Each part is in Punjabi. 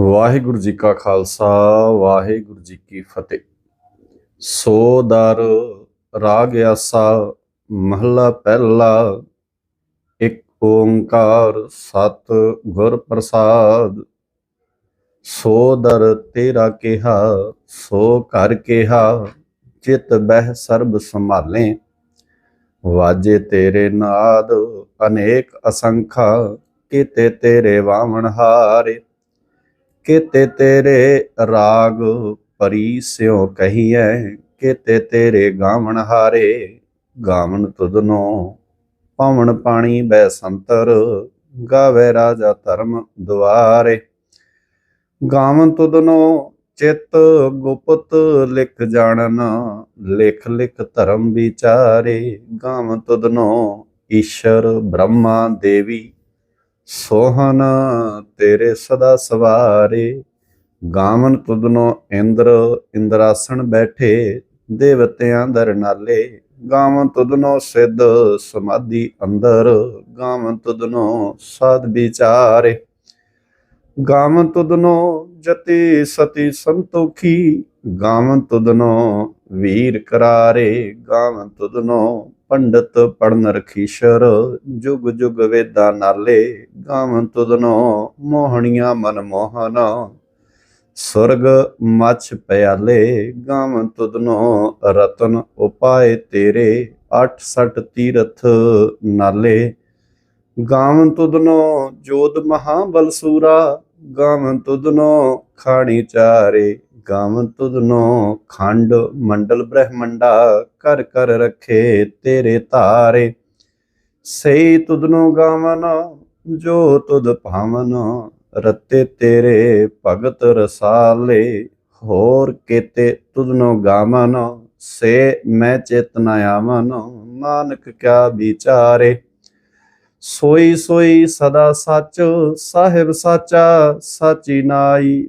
ਵਾਹਿਗੁਰੂ ਜੀ ਕਾ ਖਾਲਸਾ, ਵਾਹਿਗੁਰੂ ਜੀ ਕੀ ਫਤਿਹ। ਸੋ ਦਰ, ਰਾਗ ਆਸਾ, ਮਹੱਲਾ ਪਹਿਲਾ, ਇੱਕ ਓੰਕਾਰ ਸਤ ਗੁਰ ਪ੍ਰਸਾਦ। ਸੋ ਦਰ ਤੇਰਾ ਕਿਹਾ, ਸੋ ਕਰ ਕਿਹਾ, ਚਿਤ ਬਹਿ ਸਰਬ ਸੰਭਾਲੇ। ਵਾਜੇ ਤੇਰੇ ਨਾਦ, ਅਨੇਕ ਅਸੰਖਾ, ਕੀਤੇ ਤੇਰੇ ਵਾਵਣ ਹਾਰੇ। ਕੀਤੇ ਤੇਰੇ ਰਾਗ ਪਰੀ ਸਿਉ ਕਹੀਐ, ਕੀਤੇ ਤੇਰੇ ਗਾਵਣ ਹਾਰੇ, ਗਾਵਣ ਤੁਧਨੋ ਪਵਨ ਪਾਣੀ ਬੈ ਸੰਤਰ, ਗਾਵੇ ਰਾਜਾ ਧਰਮ ਦੁਆਰੇ। ਗਾਵਨ ਤੁਧਨੋ ਚਿਤ ਗੁਪਤ ਲਿਖ ਜਾਣਨ, ਲਿਖ ਲਿਖ ਧਰਮ ਵਿਚਾਰੇ। ਗਾਵਨ ਤੁਧਨੋ ਈਸ਼ਰ ਬ੍ਰਹਮਾ ਦੇਵੀ ਸੋਹਨ ਤੇਰੇ ਸਦਾ ਸਵਾਰੇ, ਗਾਵਨ ਤੁਧਨੋ ਇੰਦਰ, ਇੰਦਰਾਸਣ ਬੈਠੇ, ਦੇਵਤਿਆਂ ਦਰ ਨਾਲੇ। ਗਾਵਨ ਤੁਧਨੋ ਸਿੱਧ ਸਮਾਧੀ ਅੰਦਰ, ਗਾਵਨ ਤੁਧਨੋ ਸਾਧ ਵਿਚਾਰੇ। ਗਾਵਨ ਤੁਧਨੋ ਜਤੀ ਸਤੀ ਸੰਤੋਖੀ, ਗਾਵਨ ਤੁਧਨੋ ਵੀਰ ਕਰਾਰੇ। ਗਾਵਨ ਤੁਧਨੋ ਪੰਡਤ ਪੜਨ ਰਖੀਸ਼ਰ, ਜੁਗ ਜੁਗ ਵੇਦਾਂ ਨਾਲੇ ਗਾਵਨ ਤੁਧਨੋ ਮੋਹਣੀਆਂ ਮਨ ਮੋਹਨ। ਸੁਰਗ ਮਛ ਪਿਆਲੇ ਗਾਵਨ ਤੁਧਨੋ ਰਤਨ ਉਪਾਏ ਤੇਰੇ 68 ਤੀਰਥ ਨਾਲੇ। ਗਾਵਨ ਤੁਦਨੋ ਜੋਦ ਮਹਾਬਲ ਬਲਸੂਰਾ ਗਾਵਨ ਤੁਦਨੋ ਖਾਣੀ ਚਾਰੇ। ਗਾਵਨ ਤੁਧਨੋ ਖੰਡ ਮੰਡਲ ਬ੍ਰਹਮੰਡਾ ਕਰ ਕਰ ਰਖੇ ਤੇਰੇ ਧਾਰੇ। ਸਈ ਤੁਧਨੋ ਗਾਵਨ, ਜੋ ਤੁਧ ਭਾਵਨ, ਰਤੇ ਤੇਰੇ ਭਗਤ ਰਸਾਲੇ। ਹੋਰ ਕੇਤੇ ਤੁਧਨੋ ਗਾਵਨ, ਸੇ ਮੈਂ ਚੇਤਨਾ ਆਵਨ, ਨਾਨਕ ਕਿਆ ਵਿਚਾਰੇ। ਸੋਈ ਸੋਈ ਸਦਾ ਸੱਚ, ਸਾਹਿਬ ਸਾਚਾ, ਸਾਚੀ ਨਾਈ।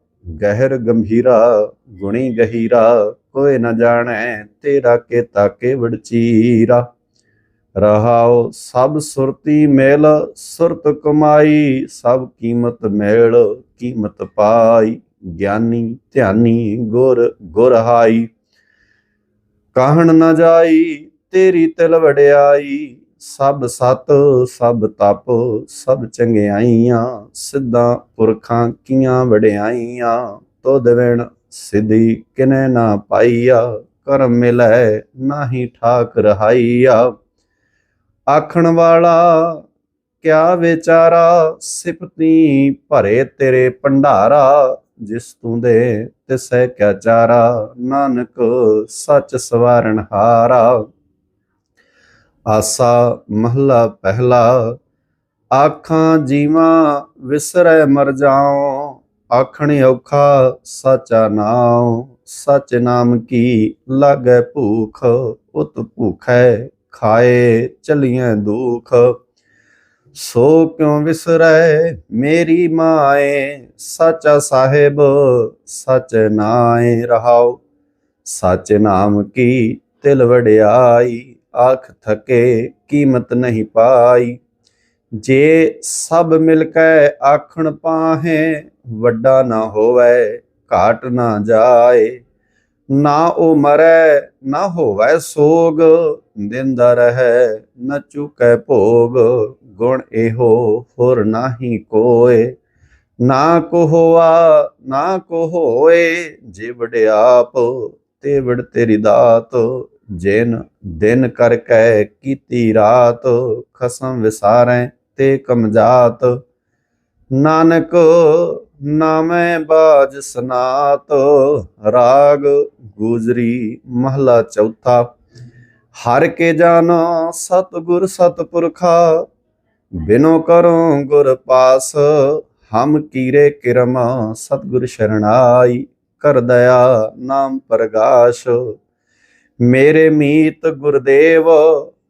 ਗਹਿਰ ਗੰਭੀਰਾ, ਗੁਣੀ ਗਹੀਰਾ, ਕੋਈ ਨਾ ਜਾਣੈ ਤੇਰਾ ਕੀਤਾ ਕੇਵੜ ਚੀਰਾ ਰਹਾਉ ਸਭ ਸੁਰਤੀ ਮੇਲ, ਸੁਰਤ ਕਮਾਈ, ਸਭ ਕੀਮਤ ਮੇਲ, ਕੀਮਤ ਪਾਈ। ਗਿਆਨੀ, ਧਿਆਨੀ, ਗੁਰ ਗੁਰਹਾਈ ਕਾਹਣ ਨਾ ਜਾਈ, ਤੇਰੀ ਤਿਲ ਵਡਿਆਈ। ਸਭ ਸਤ, ਸਭ ਤਪ, ਸਭ ਚੰਗਿਆਈਆਂ, ਸਿੱਧਾ ਪੁਰਖਾਂ ਕੀਆਂ ਵਡਿਆਈਆਂ, ਤੁਧ ਵਿਣ ਸਿਧੀ ਕਿਨੇ ਨਾ ਪਾਈਆ, ਕਰਮ ਮਿਲੈ ਨਾਹੀ ਠਾਕ ਰਹਾਈਆ ਆਖਣ ਵਾਲਾ, ਕਿਆ ਵਿਚਾਰਾ ਸਿਪਤੀ ਭਰੇ ਤੇਰੇ ਭੰਡਾਰਾ, ਜਿਸ ਤੂੰ ਦੇ ਤਿਸੈ ਕਿਆ ਚਾਰਾ, ਨਾਨਕ ਸੱਚ ਸਵਾਰਨ ਹਾਰਾ। ਆਸਾ ਮਹਲਾ ਪਹਿਲਾ, ਆਖਾਂ ਜੀਵਾਂ ਵਿਸਰੈ ਮਰ ਜਾਉ, ਆਖਣ ਔਖਾ ਸਾਚਾ ਨਾਮ ਸਚ ਨਾਮ ਕੀ ਲਾਗੈ ਭੂਖ, ਉਤ ਭੁਖੈ ਖਾਏ ਚਲੀਆਂ ਦੁਖ। ਸੋ ਕਿਉ ਵਿਸਰੈ ਮੇਰੀ ਮਾਏ, ਸਾਚਾ ਸਾਹਿਬ ਸਚ ਨਾਏ ਰਹਾਉ, ਸਚ ਨਾਮ ਕੀ ਤਿਲ ਵਡਿਆਈ ਆਖ ਥਕੇ ਕੀਮਤ ਨਹੀਂ ਪਾਈ। ਜੇ ਸਭ ਮਿਲ ਕੇ ਆਖਣ ਪਾਹੇ ਵੱਡਾ ਨਾ ਹੋਵੇ, ਘਾਟ ਨਾ ਜਾਏ। ਨਾ ਉਹ ਮਰੈ, ਨਾ ਹੋਵੇ ਸੋਗ, ਦਿੰਦਾ ਰਹੈ, ਨ ਚੁਕੈ ਭੋਗ। ਗੁਣ ਇਹੋ ਹੋਰ ਨਾਹੀ ਕੋਏ। ਨਾ ਕੋ ਹੋਆ, ਨਾ ਕੋ ਹੋਏ ਜੇ ਆਪ ਤੇ ਵੜ ਤੇਰੀ ਦਾਤ। ਜੇਨ ਦਿਨ ਕਰ ਕੈ ਕੀਤੀ ਰਾਤ, ਖਸਮ ਵਿਸਾਰੈ ਤੇ ਕਮਜਾਤ ਨਾਨਕ ਨਾਮੈ ਬਾਜ ਸਨਾਤ, ਰਾਗ ਗੁਜਰੀ ਮਹਲਾ ਚੌਥਾ। ਹਰ ਕੇ ਜਾਣਾ ਸਤਿਗੁਰ ਸਤਪੁਰਖਾ, ਬਿਨੋ ਕਰੋ ਗੁਰ ਪਾਸ। ਹਮ ਕੀਰੇ ਕਿਰਮ ਸਤਿਗੁਰ ਸ਼ਰਣਾਈ ਕਰ ਦਇਆ ਨਾਮ ਪ੍ਰਗਾਸ਼। ਮੇਰੇ ਮੀਤ ਗੁਰਦੇਵ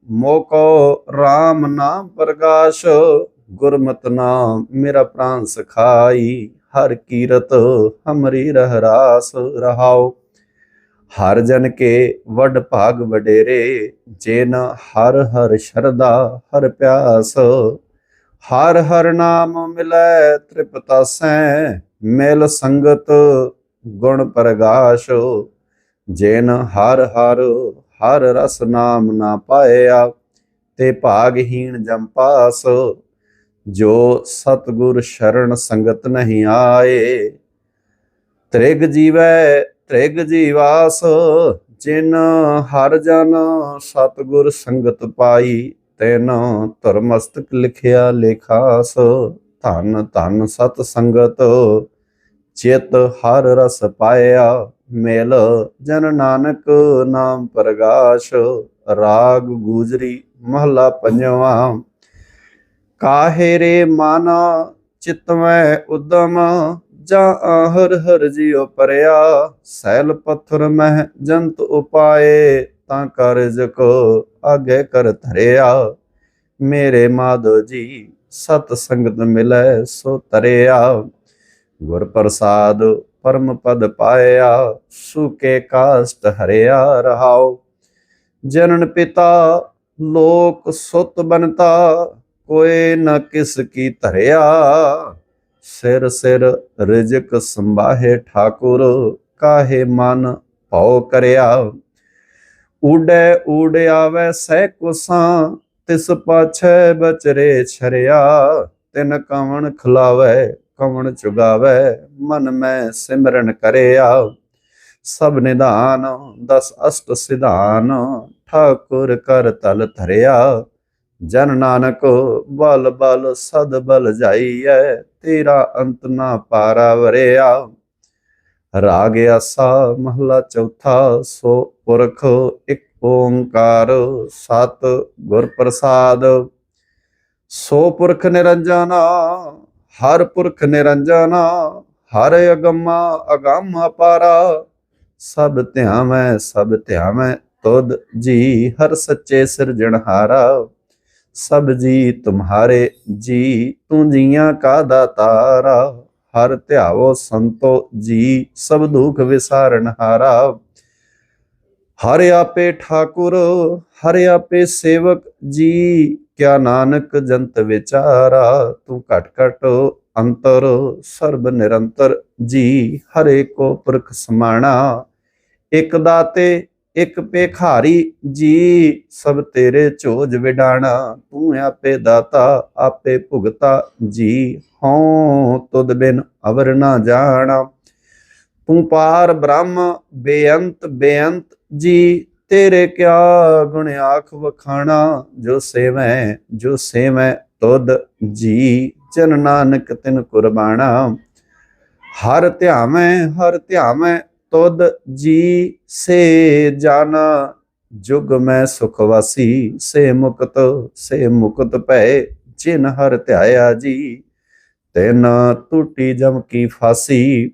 ਮੋਕੋ RAM ਨਾਮ ਪ੍ਰਕਾਸ਼, ਗੁਰਮਤਿ ਨਾਮ ਮੇਰਾ ਪ੍ਰਾਨ ਸਖਾਈ, ਹਰ ਕੀਰਤ ਹਮਰੀ ਰਹਰਾਸ ਰਹਾਓ ਹਰ ਜਨ ਕੇ ਵੱਡ ਭਾਗ ਵਡੇਰੇ, ਜੇ ਨਾ ਹਰ ਹਰ ਸ਼ਰਦਾ ਹਰ ਪਿਆਸ। ਹਰ ਹਰ ਨਾਮ ਮਿਲੈ ਤ੍ਰਿਪਤਾਸੈ ਮਿਲ ਸੰਗਤ ਗੁਣ ਪ੍ਰਗਾਸ਼। ਜੇਨ ਹਰ ਹਰ ਹਰ ਰਸ ਨਾਮ ਨਾ ਪਾਇਆ, ਤੇ ਭਾਗਹੀਣ ਜੰਪਾਸ ਜੋ ਸਤਗੁਰ ਸ਼ਰਨ ਸੰਗਤ ਨਹੀਂ ਆਏ। ਤ੍ਰਿਗ ਜੀਵੈ, ਤ੍ਰਿਗ ਜੀਵਾਸ, ਜਿਨ ਹਰ ਜਨ ਸਤਗੁਰ ਸੰਗਤ ਪਾਈ, ਤੈਨ ਧਰਮਸਤਕ ਲਿਖਿਆ ਲੇਖਾਸ। ਧਨ ਧਨ ਸਤ ਸੰਗਤ ਚਿਤ ਹਰ ਰਸ ਪਾਇਆ ਮੇਲ ਜਨ ਨਾਨਕ ਨਾਮ ਪ੍ਰਗਾਸ਼, ਰਾਗ ਗੂਜਰੀ ਮਹਲਾ ਪੰਜਵਾ। ਕਾਹੇ ਰੇ ਮਨ ਚਿਤਵੈ ਉਦਮ, ਜਾਂ ਹਰ ਹਰ ਜਿਉ ਪਰਿਆ। ਸੈਲ ਪੱਥਰ ਮਹਿ ਜੰਤ ਉਪਾਏ, ਤਾਂ ਕਾਰਜ ਕੋ ਆਗੇ ਕਰ ਧਰਿਆ। ਮੇਰੇ ਮਾਧੋ ਜੀ, ਸਤ ਸੰਗਤ ਮਿਲੈ ਸੋ ਤਰਿਆ। ਗੁਰ ਪ੍ਰਸਾਦ ਪਰਮ ਪਦ ਪਾਇਆ, ਸੁਕੇ ਕਾਸ਼ਟ ਹਰਿਆ ਰਹਾਉ। ਜਨਨ ਪਿਤਾ, ਲੋਕ ਸੁਤ ਬਨਤਾ, ਕੋਏ ਨ ਕਿਸ ਕੀ ਧਰਿਆ। ਸਿਰ ਸਿਰ ਰਿਜਕ ਸੰਭਾਹੇ ਠਾਕੁਰ, ਕਾਹੇ ਮਨ ਭਉ ਕਰਿਆ। ਊੜੇ ਊੜ ਆਵੇ ਸਹਿ ਕੁਸਾਂ, ਤਿਸ ਪਾਛੈ ਬਚਰੇ ਛਰਿਆ। ਤਿਨ ਕਵਣ ਖਲਾਵੇ ਕਵਣ ਚੁਗਾਵੇ ਮਨ ਮੈਂ ਸਿਮਰਨ ਕਰਿਆ। ਸਭ ਨਿਧਾਨ, ਦਸ ਅਸ਼ਟ ਸਿਧਾਨ, ਠਾਕੁਰ ਕਰ ਤਲ ਧਰਿਆ। ਜਨ ਨਾਨਕ, ਬਲ ਬਲ ਸਦ ਬਲ ਜਾਈਐ, ਤੇਰਾ ਅੰਤ ਨਾ ਪਾਰਾ ਵਰਿਆ। ਰਾਗ ਆਸਾ, ਮਹਲਾ ਚੌਥਾ, ਸੋ ਪੁਰਖ ਇੱਕ ਓੰਕਾਰ, ਸਤ ਗੁਰ ਪ੍ਰਸਾਦ। ਸੋ ਪੁਰਖ ਨਿਰੰਜਨਾ ਹਰ ਪੁਰਖ ਨਿਰੰਜਨਾ, ਹਰ ਅਗਮਾ ਅਗੰਮ ਅਪਾਰਾ ਸਭ ਧਿਆਵੈ ਸਭ ਧਿਆਵੈ, ਤੁਧ ਜੀ ਹਰ ਸੱਚੇ ਸਿਰਜਣਹਾਰਾ ਸਭ ਜੀ ਤੁਮਹਾਰੇ ਜੀ, ਤੂੰ ਜੀਆਂ ਕਾ ਦਾਤਾਰਾ। ਹਰ ਧਿਆਵੋ ਸੰਤੋ ਜੀ, ਸਭ ਦੁਖ ਵਿਸਾਰਨਹਾਰਾ ਹਰ ਆਪੇ ਠਾਕੁਰ, ਹਰ ਆਪੇ ਸੇਵਕ ਜੀ ਕਿਆ ਨਾਨਕ ਜੰਤ ਵਿਚਾਰਾ, ਤੂੰ ਘਟ ਘਟ ਅੰਤਰ, ਸਰਬ ਨਿਰੰਤਰ ਜੀ ਹਰੇ ਕੋ ਪੁਰਖ ਸਮਾਣਾ। ਇਕ ਦਾਤੇ, ਇਕ ਪੇਖਾਰੀ ਜੀ, ਸਭ ਤੇਰੇ ਝੋਜ ਵਿਡਾਣਾ। ਤੂੰ ਆਪੇ ਦਾਤਾ, ਆਪੇ ਭੁਗਤਾ ਜੀ, ਹਉ ਤੁਦ ਬਿਨ ਅਵਰ ਨਾ ਜਾਣਾ। ਤੂੰ ਪਾਰ ਬ੍ਰਹਮ, ਬੇਅੰਤ ਬੇਅੰਤ ਜੀ ਤੇਰੇ ਕਿਆ ਗੁਣ ਆਖ ਵਖਾਣਾ? ਜੋ ਸੇਵੈ ਜੋ ਸੇਵੈ ਤੁਧ ਜੀ ਜਨ ਨਾਨਕ ਤਿਨ ਕੁਰਬਾਨਾ ਹਰ ਧਿਆਵੈ ਹਰ ਧਿਆਵੈ ਤੁਧ ਜੀ, ਸੇ ਜਾਣਾ ਜੁਗ ਮੈਂ ਸੁਖ ਵਾਸੀ, ਸੇ ਮੁਕਤ ਸੇ ਮੁਕਤ ਭੈ, ਜਿਨ ਹਰ ਧਿਆਇਆ ਜੀ। ਤੈਨ ਟੂਟੀ ਜਮ ਕੀ ਫਾਸੀ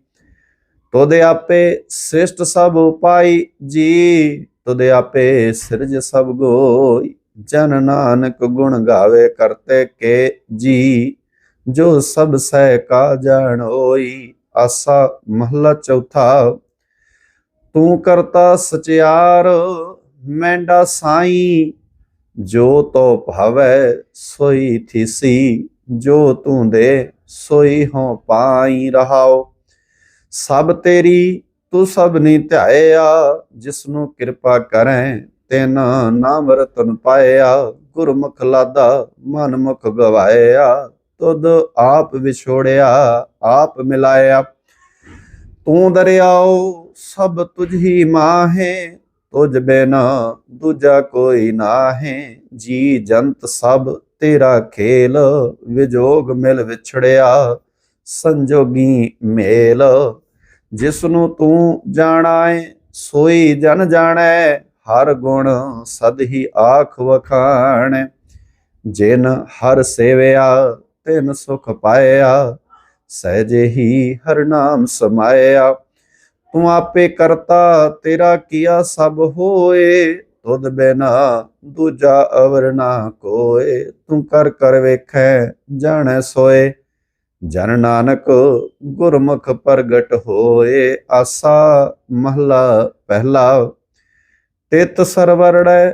ਤੁਧ ਆਪੇ ਸ੍ਰਿਸ਼ਟ ਸਭ ਉਪਾਈ ਜੀ, ਤੁਧ ਆਪੇ ਸਿਰਜ ਸਭ ਗੋਈ। ਜਨ ਨਾਨਕ ਗੁਣ ਗਾਵੇ ਕਰਤੇ ਕੇ ਜੀ, ਜੋ ਸਭ ਸਹਿ ਕਾ ਜਾਣ ਹੋਈ। ਆਸਾ ਮਹਲਾ ਚੌਥਾ, ਤੂੰ ਕਰਤਾ ਸਚਿਆਰ, ਮੈਂਡਾ ਸਾਈ। ਜੋ ਤੋ ਭਾਵੈ ਸੋਈ ਥੀਸੀ, ਜੋ ਤੂੰ ਦੇ ਸੋਈ ਹੋ ਪਾਈ ਰਹਾਓ। ਸਭ ਤੇਰੀ, ਤੂੰ ਸਭ ਨੀ ਧਿਆਇਆ ਜਿਸ ਨੂੰ ਕਿਰਪਾ ਕਰੈ, ਤਿਨ ਨਾਮ ਰਤਨ ਪਾਇਆ, ਗੁਰਮੁਖ ਲਾਦਾ ਮਨ ਮੁਖ ਗਵਾਇਆ, ਤੁਧ ਆਪ ਵਿਛੋੜਿਆ, ਆਪ ਮਿਲਾਇਆ। ਤੂੰ ਦਰਿਆਓ, ਸਭ ਤੁਝ ਹੀ ਮਾਹੇ, ਤੁਝ ਬਿਨਾ ਦੂਜਾ ਕੋਈ ਨਾਹੇ। ਜੀ ਜੰਤ ਸਭ ਤੇਰਾ ਖੇਲ, ਵਿਜੋਗ ਮਿਲ ਵਿਛੜਿਆ, ਸੰਜੋਗੀ ਮੇਲ। ਜਿਸ ਨੂੰ ਤੂੰ ਜਾਣਾਏ, ਸੋਈ ਜਨ ਜਾਣੈ, ਹਰ ਗੁਣ ਸਦ ਹੀ ਆਖ ਵਖਾਣ। ਜਿਨ ਹਰ ਸੇਵਿਆ, ਤਿਨ ਸੁਖ ਪਾਇਆ, ਸਹਿਜੇ ਹੀ ਹਰ ਨਾਮ ਸਮਾਇਆ। ਤੂੰ ਆਪੇ ਕਰਤਾ, ਤੇਰਾ ਕੀਆ ਸਭ ਹੋਏ, ਤੁਧ ਬਿਨਾ ਦੂਜਾ ਅਵਰ ਨਾ ਕੋਏ। ਤੂੰ ਕਰ ਕਰ ਵੇਖੈ, ਜਾਣੈ ਸੋਏ। ਜਨ ਨਾਨਕ ਗੁਰਮੁਖ ਪ੍ਰਗਟ ਹੋਏ ਆਸਾ ਮਹਲਾ ਪਹਿਲਾ, ਤਿਤ ਸਰਵਰੜੈ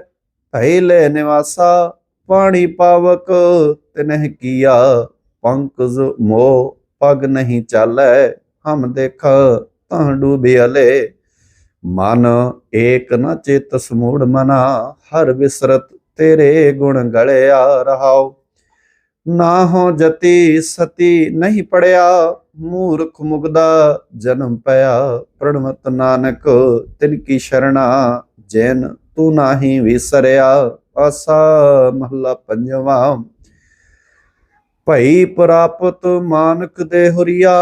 ਪਹਿਲੇ ਨਿਵਾਸਾ, ਪਾਣੀ ਪਾਵਕ ਤਿਨਹਿ ਕੀਆ, ਪੰਕਜ ਮੋ ਪਗ ਨਹੀਂ ਚਾਲੈ, ਹਮ ਦੇਖ ਤਾਂ ਡੂਬਿਆਲੇ ਮਨ ਏਕ ਨ ਚੇਤ ਸਮੂੜ ਮਨਾ, ਹਰ ਵਿਸਰਤ ਤੇਰੇ ਗੁਣ ਗਲਿਆ ਰਹਾਓ ਨਾ ਹੋ ਜਤੀ ਸਤੀ ਨਹੀਂ ਪੜਿਆ, ਮੂਰਖ ਮੁਗਦਾ ਜਨਮ ਪਿਆ। ਪ੍ਰਣਵਤ ਨਾਨਕ, ਤਿਨ ਕੀ ਸ਼ਰਣਾ, ਜੈਨ ਤੂੰ ਨਾਹੀ ਵਿਸਰਿਆ। ਆਸਾ ਮਹਲਾ ਪੰਜਵਾ, ਭਈ ਪ੍ਰਾਪਤ ਮਾਨਕ ਦੇ ਹੁਰੀਆ,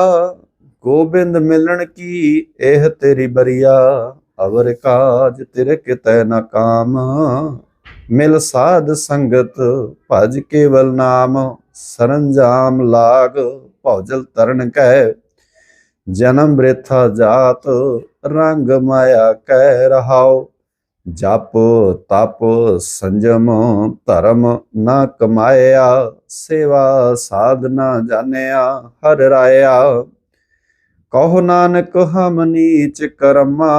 ਗੋਬਿੰਦ ਮਿਲਣ ਕੀ ਇਹ ਤੇਰੀ ਬਰੀਆ। ਅਵਰ ਕਾਜ ਤੇਰੇ ਕਿਤੈ ਨਾ ਕਾਮ। ਮਿਲ ਸਾਧ ਸੰਗਤ, ਭਜ ਕੇਵਲ ਨਾਮ, ਸਰੰਜਾਮ ਲਾਗ, ਭੌਜਲ ਤਰਨ ਕੈ। ਜਨਮ ਬ੍ਰਿਥਾ ਜਾਤ, ਰੰਗ ਮਾਇਆ ਕਹਿ ਰਹਾਓ ਜਪ, ਤਪ, ਸੰਜਮ, ਧਰਮ ਨਾ ਕਮਾਇਆ। ਸੇਵਾ ਸਾਧਨਾ ਜਾਣਿਆ, ਹਰ ਰਾਇਆ। ਕਹੋ ਨਾਨਕ ਹਮ ਨੀਚ ਕਰਮਾ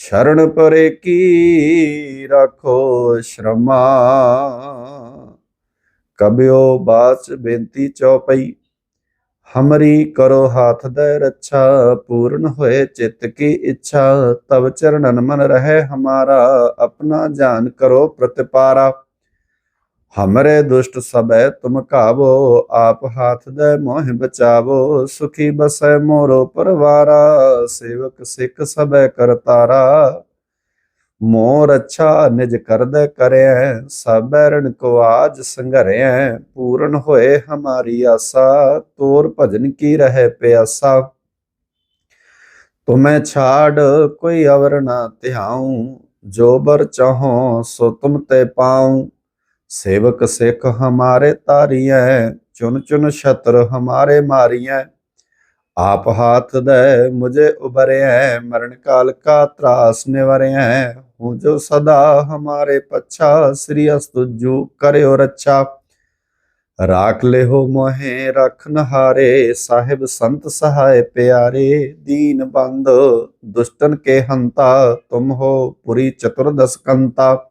ਸ਼ਰਨ ਪਰੇ ਕੀ ਰੱਖੋ ਸ਼ਰਮਾ? ਕਬਿਓ ਬਾਚ ਬੇਨਤੀ ਚਉਪਈ ਹਮਰੀ ਕਰੋ ਹਾਥ ਦੇ ਰੱਛਾ, ਪੂਰਨ ਹੋਏ ਚਿੱਤ ਕੀ ਇੱਛਾ ਤਬ ਚਰਨਨ ਮਨ ਰਹੇ ਹਮਾਰਾ, ਆਪਣਾ ਜਾਨ ਕਰੋ ਪ੍ਰਤਿਪਾਰਾ। ਹਮਰੇ ਦੁਸ਼ਟ ਸਬੈ ਤੁਮ ਕਾਵੋ ਆਪ ਹਾਥ ਦੇ ਮੋਹ ਬਚਾਵੋ ਸੁਖੀ ਬਸੈ ਮੋਰੋ ਪਰਵਾਰਾ ਸੇਵਕ ਸਿੱਖ ਸਬੈ ਕਰਤਾਰਾ ਮੋਰ ਅੱਛਾ ਨਿਜ ਕਰਦੈ ਕਰਿਐ ਸਬੈਰਨ ਕੋ ਆਜ ਸੰਘਰਿਐ ਪੂਰਨ ਹੋਏ ਹਮਾਰੀ ਆਸਾ ਤੋਰ ਭਜਨ ਕੀ ਰਹਿ ਪਿਆਸਾ ਤੁਮੈ ਛਾੜ ਕੋਈ ਅਵਰ ਨਾ ਧਿਆਉ ਜੋ ਬਰ ਚਾਹੋ ਸੋ ਤੁਮ ਤੇ ਪਾਉ ਸੇਵਕ ਸਿੱਖ ਹਮਾਰੇ ਤਾਰੀਐ ਚੁਨ ਚੁਨ ਛਤਰ ਹਮਾਰੇ ਮਾਰੀਐ। ਆਪ ਹਾਥ ਦੇ ਮੁਝੇ ਉਬਰਿਐ ਮਰਨ ਕਾਲ ਕਾ ਤਰਾਸ ਨਿਵਰਿਐ। ਹੂੰ ਜੋ ਸਦਾ ਹਮਾਰੇ ਪੱਛਾ, ਸ੍ਰੀ ਅਸਤੁਜੂ ਕਰਿਓ ਰੱਛਾ। ਰਾਖ ਲਿਹੋ ਮੋਹੇ, ਰਖ ਨਹਾਰੇ, ਸਾਹਿਬ ਸੰਤ ਸਹਾਇ ਪਿਆਰੇ। ਦੀਨ ਬੰਦ, ਦੁਸ਼ਟਨ ਕੇ ਹੰਤਾ, ਤੁਮ ਹੋ ਪੁਰੀ ਚਤੁਰਦਸ ਕੰਤਾ।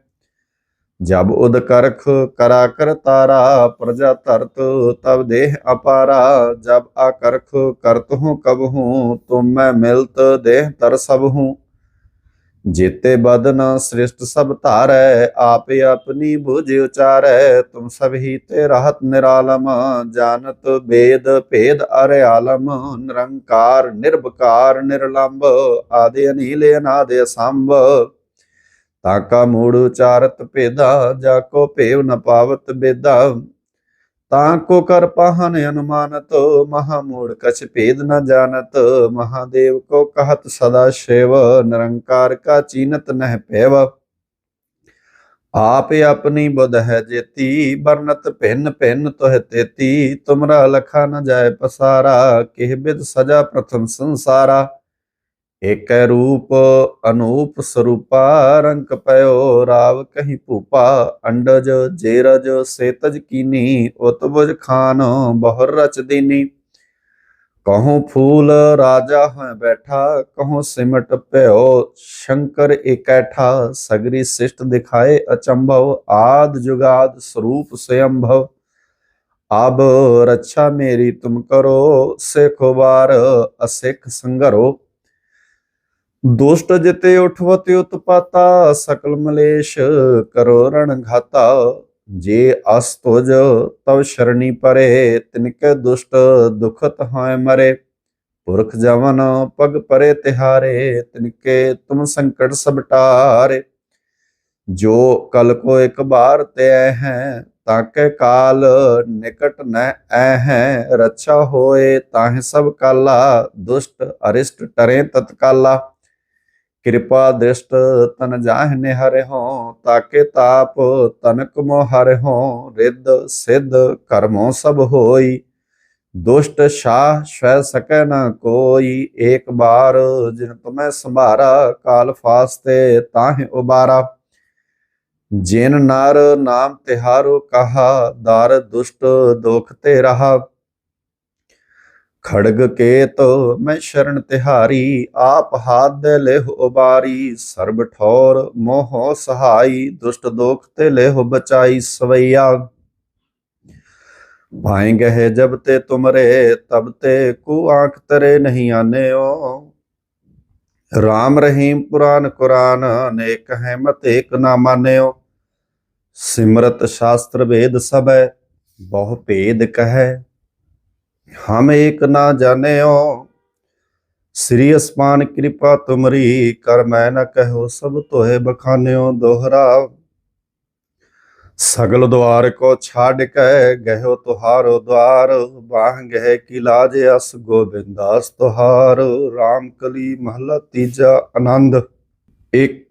ਜਬ ਉਦਕਰਖ ਕਰਾ ਕਰ ਤਾਰਾ, ਪ੍ਰਜਾ ਧਰਤ ਤਬ ਦੇਹ ਅਪਾਰਾ। ਜਬ ਆਕਰਖ ਕਰਤ ਹੂੰ, ਕਬ ਹੂੰ, ਤੁਮ ਮੈਂ ਮਿਲਤ ਦੇਹ ਤਰ ਸਭ ਹੂੰ। ਜੇਤੇ ਬਦਨ ਸ੍ਰਿਸ਼ਟ ਸਭ ਧਾਰੈ, ਆਪ ਆਪਣੀ ਬੁਝ ਉਚਾਰੈ। ਤੁਮ ਸਭ ਹੀ ਤੇ ਰਹਤ ਨਿਰਾਲਮ, ਜਾਣਤ ਬੇਦ ਭੇਦ ਅਰ ਆਲਮ। ਨਿਰੰਕਾਰ, ਨਿਰਭਕਾਰ ਨਿਰਲੰਭ ਆਦੇ ਅਨੀਲ, ਅਨਾਦੇ ਸੰਭ ਤਾਕਾ ਮੂੜ ਉਚਾਰਤ ਭੇਦਾ, ਜਾ ਕੋ ਭੇਵ ਨ ਪਾਵਤ ਬੇਦਾ। ਤਾਂ ਕੋ ਕਰ ਪਾਹਨ ਅਨੁਮਾਨਤ, ਮਹਾ ਮੂੜ ਕਛ ਭੇਦ ਨ ਜਾਣਤ। ਮਹਾਦੇਵ ਕੋ ਕਹਤ ਸਦਾ ਸ਼ਿਵ ਨਿਰੰਕਾਰ ਕਾ ਚੀਨਤ ਨਹਿ ਪੈਵ ਆਪ ਆਪਣੀ ਬੁਧ ਹੈ ਜੇਤੀ ਬਰਨਤ ਭਿੰਨ ਭਿੰਨ ਤੋਹ ਤੇਤੀ। ਤੁਮਰਾ ਲਖਾ ਨ ਜਾਏ ਪਸਾਰਾ, ਕਿਹ ਬਿਦ ਸਜਾ ਪ੍ਰਥਮ ਸੰਸਾਰਾ। ਏਕੈ ਰੂਪ ਅਨੂਪ ਸਰੂਪਾ, ਰੰਗ ਪਇਓ ਰਾਵ ਕਹੀ ਭੂਪਾ, ਅੰਡਜ ਜੇਰਜ ਸੇਤਜ ਕੀਨੀ, ਉਤਬਜ ਖਾਨ ਬਹੁਰ ਰਚ ਦੀਨੀ। ਕਹੋ ਫੂਲ ਰਾਜਾ ਹੈ ਬੈਠਾ, ਕਹੋ ਸਿਮਟ ਭਇਓ ਸ਼ੰਕਰ ਇਕੈਠਾ, ਸਗਰੀ ਸਿਸ਼ਟ ਦਿਖਾਏ ਅਚੰਭਵ, ਆਦ ਜੁਗਾਦ ਸਰੂਪ ਸਯੰਭਵ ਆਬ ਰੱਛਾ ਮੇਰੀ ਤੁਮ ਕਰੋ, ਸੇਖੋ ਬਾਰ ਅਸਿਖ ਸੰਗਰੋ। ਦੁਸ਼ਟ ਜਿਤੇ ਉਠਵਤਿ ਉਤਪਾਤਾ, ਸਕਲ ਮਲੇਸ਼ ਕਰੋ ਰਣ ਘਾਤਾ ਜੇ ਅਸ ਤੁਜ ਤਵ ਸ਼ਰਣੀ ਪਰੇ, ਤਿਨਕੇ ਦੁਸ਼ਟ ਦੁਖਤ ਹੋਇ ਮਰੇ। ਪੁਰਖ ਜਵਨ ਪਗ ਪਰੇ ਤਿਹਾਰੇ, ਤਿਨਕੇ ਤੁਮ ਸੰਕਟ ਸਭ ਟਾਰੇ। ਜੋ ਕਲ ਕੋ ਇੱਕ ਬਾਰ ਤੇ ਹੈ, ਤਾਕੇ ਕਾਲ ਨਿਕਟ ਨਹਿ ਐ ਹੈ। ਰੱਛਾ ਹੋਏ ਤਾਹ ਸਭ ਕਾਲਾ, ਦੁਸ਼ਟ ਅਰਿਸ਼ਟ ਟਰੇ ਤਤਕਾਲਾ। ਕਿਰਪਾ ਦ੍ਰਿਸ਼ਟ ਤਨ ਜਾਹ ਨਿਹਰਿ ਹੋ ਤਾਕੇ ਤਾਪ ਤਨਕ ਮੋ ਹਰਿ ਹੋ ਰਿੱਧ ਸਿੱਧ ਕਰਮੋ ਸਭ ਹੋਈ। ਦੁਸ਼ਟ ਸ਼ਾਹ ਸਵੈ ਸਕੈ ਨ ਕੋਈ, ਏਕ ਬਾਰ ਜਿਨ ਤੁਮੈ ਸੰਭਾਰਾ, ਕਾਲ ਫਾਸਤੇ ਤਾਹਿ ਉਬਾਰਾ। ਜਿਨ ਨਰ ਨਾਮ ਤਿਹਾਰੋ ਕਹਾ, ਦਰ ਦੁਸ਼ਟ ਦੁਖ ਤੇ ਰਹਾ। ਖੜਗ ਕੇਤ, ਮੈਂ ਸ਼ਰਨ ਤਿਹਾਰੀ, ਆਪ ਹਾਦ ਲੇਹ ਉਬਾਰੀ, ਸਰਬ ਠੌਰ ਮੋਹ ਸਹਾਈ, ਦੁਸ਼ਟ ਦੋਖ ਤੇ ਲੇਹ ਬਚਾਈ ਸਵਈਆ। ਭਾਏ ਗਏ ਜਬ ਤੇ ਤੁਮਰੇ, ਤਬ ਤੇ ਕੁ ਆਖ ਤਰੇ ਨਹੀਂ ਆਨੇਓ। ਰਾਮ ਰਹੀਮ ਪੁਰਾਨ ਕੁਰਾਨ ਅਨੇਕ ਹੈ ਮਤ ਏਕ ਨਾ ਮਾਨਿਓ। ਸਿਮਰਤ ਸ਼ਾਸਤਰ ਵੇਦ ਸਭੈ, ਬਹੁ ਭੇਦ ਕਹੈ ਹਮ ਏਕ ਨਾ ਜਾਣਿਓ, ਸ੍ਰੀ ਅਸਮਾਨ ਕਿਰਪਾ ਤੁਮਰੀ ਕਰ ਮੈਂ ਨਾ ਕਹਿਓ ਸਭ ਤੋਹੇ ਬਖਾਨਿਓ ਦੋਹਰਾ। ਸਗਲ ਦਵਾਰ ਕੋ ਛਾੜ ਕੇ ਗਹਿਓ ਤੁਹਾਰੋ ਦਵਾਰ ਬਾਹੰਗ ਹੈ ਕਿ ਲਾਜ ਅਸ ਗੋਬਿੰਦਾਸ ਤੁਹਾਰ। RAM ਕਲੀ ਮਹਲਾ ਤੀਜਾ ਆਨੰਦ। ਇੱਕ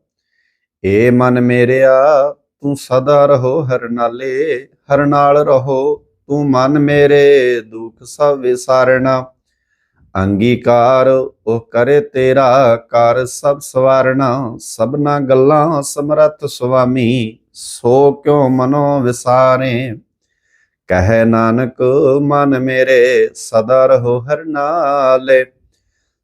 ਏ ਮਨ ਮੇਰਿਆ, ਤੂੰ ਸਦਾ ਰਹੋ ਹਰ ਨਾਲੇ, ਹਰ ਨਾਲ ਰਹੋ, ਤੂੰ ਮਨ ਮੇਰੇ, ਦੁਖ ਸਭ ਵਿਸਾਰਣਾ। ਅੰਗੀਕਾਰ ਉਹ ਕਰੇ ਤੇਰਾ, ਕਰ ਸਭ ਸਵਾਰਣਾ। ਸਭਨਾ ਗੱਲਾਂ ਸਮਰੱਥ ਸੁਆਮੀ, ਸੋ ਕਿਉ ਮਨੋ ਵਿਸਾਰੇ? ਕਹੈ ਨਾਨਕ, ਮਨ ਮੇਰੇ, ਸਦਾ ਰਹੋ ਹਰ ਨਾਲੇ।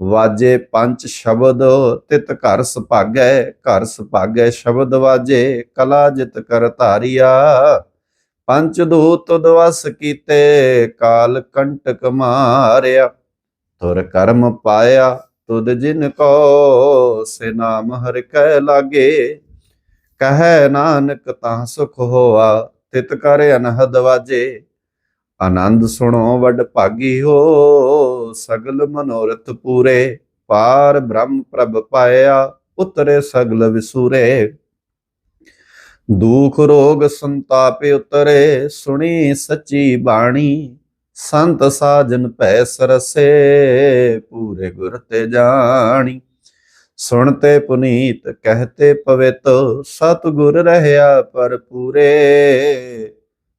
ਵਾਜੇ ਪੰਜ ਸ਼ਬਦ ਤਿਤ ਘਰ ਸੁਭਾਗੈ ਘਰ ਸੁਭਾਗੈ ਸ਼ਬਦ ਵਾਜੇ, ਕਲਾ ਜਿਤ ਕਰ ਧਾਰਿਆ। ਪੰਜ ਦੂਤ ਦਵਸ ਕੀਤੇ, ਕਾਲ ਕੰਟਕ ਮਾਰਿਆ। ਤੁਰ ਕਰਮ ਪਾਇਆ ਤੁਦ ਜਿਨ ਕੋ, ਸੇ ਨਾਮ ਹਰਿ ਕੈ ਲਾਗੇ। ਕਹੈ ਨਾਨਕ ਤਾਂ ਸੁਖ ਹੋਆ, ਤਿਤ ਕਰ ਅਨਹਦ ਵਾਜੇ। ਆਨੰਦ ਸੁਣੋ ਵੱਡ ਭਾਗੀ ਹੋ ਸਗਲ ਮਨੋਰਥ ਪੂਰੇ, ਪਾਰ ਬ੍ਰਹਮ ਪ੍ਰਭ ਪਾਇਆ, ਉਤਰੇ ਸਗਲ ਵਿਸੂਰੇ। ਦੁਖ ਰੋਗ ਸੰਤਾਪ ਉਤਰੇ, ਸੁਣੀ ਸੱਚੀ ਬਾਣੀ, ਸੰਤ ਸਾਜਨ ਭੈ ਸਰਸੇ, ਪੂਰੇ ਗੁਰ ਤੇ ਜਾਣੀ। ਸੁਣਤੇ ਪੁਨੀਤ ਕਹਤੇ ਪਵਿੱਤ ਸਤ ਗੁਰ ਰਹਿਆ ਪਰ ਪੂਰੇ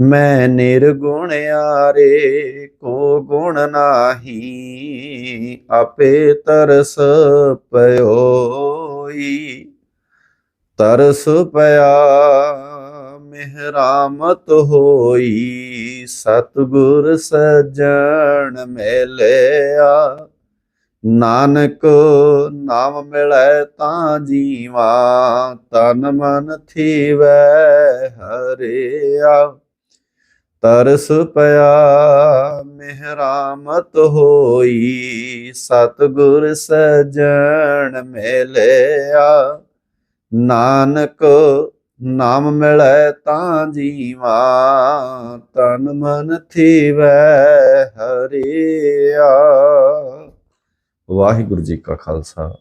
ਮੈਂ ਨਿਰਗੁਣ ਆਰੇ ਕੋ ਗੁਣ ਨਾਹੀ, ਆਪੇ ਤਰਸ ਪਇਓਈ ਤਰਸ ਪਿਆ, ਮਿਹਰਾਮਤ ਹੋਈ, ਸਤਗੁਰ ਸਜਣ ਮਿਲਿਆ। ਨਾਨਕ ਨਾਮ ਮਿਲੈ ਤਾਂ ਜੀਵਾ, ਤਨ ਮਨ ਥੀਵੈ ਹਰਿਆ। ਤਰਸ ਪਿਆ, ਮਿਹਰਾਮਤ ਹੋਈ, ਸਤਗੁਰ ਸਜਣ ਮਿਲਿਆ। ਨਾਨਕ ਨਾਮ ਮਿਲੈ ਤਾਂ ਜੀਵਾ, ਤਨ ਮਨ ਥੀਵੈ ਹਰਿਆ। ਵਾਹਿਗੁਰੂ ਜੀ ਕਾ ਖਾਲਸਾ।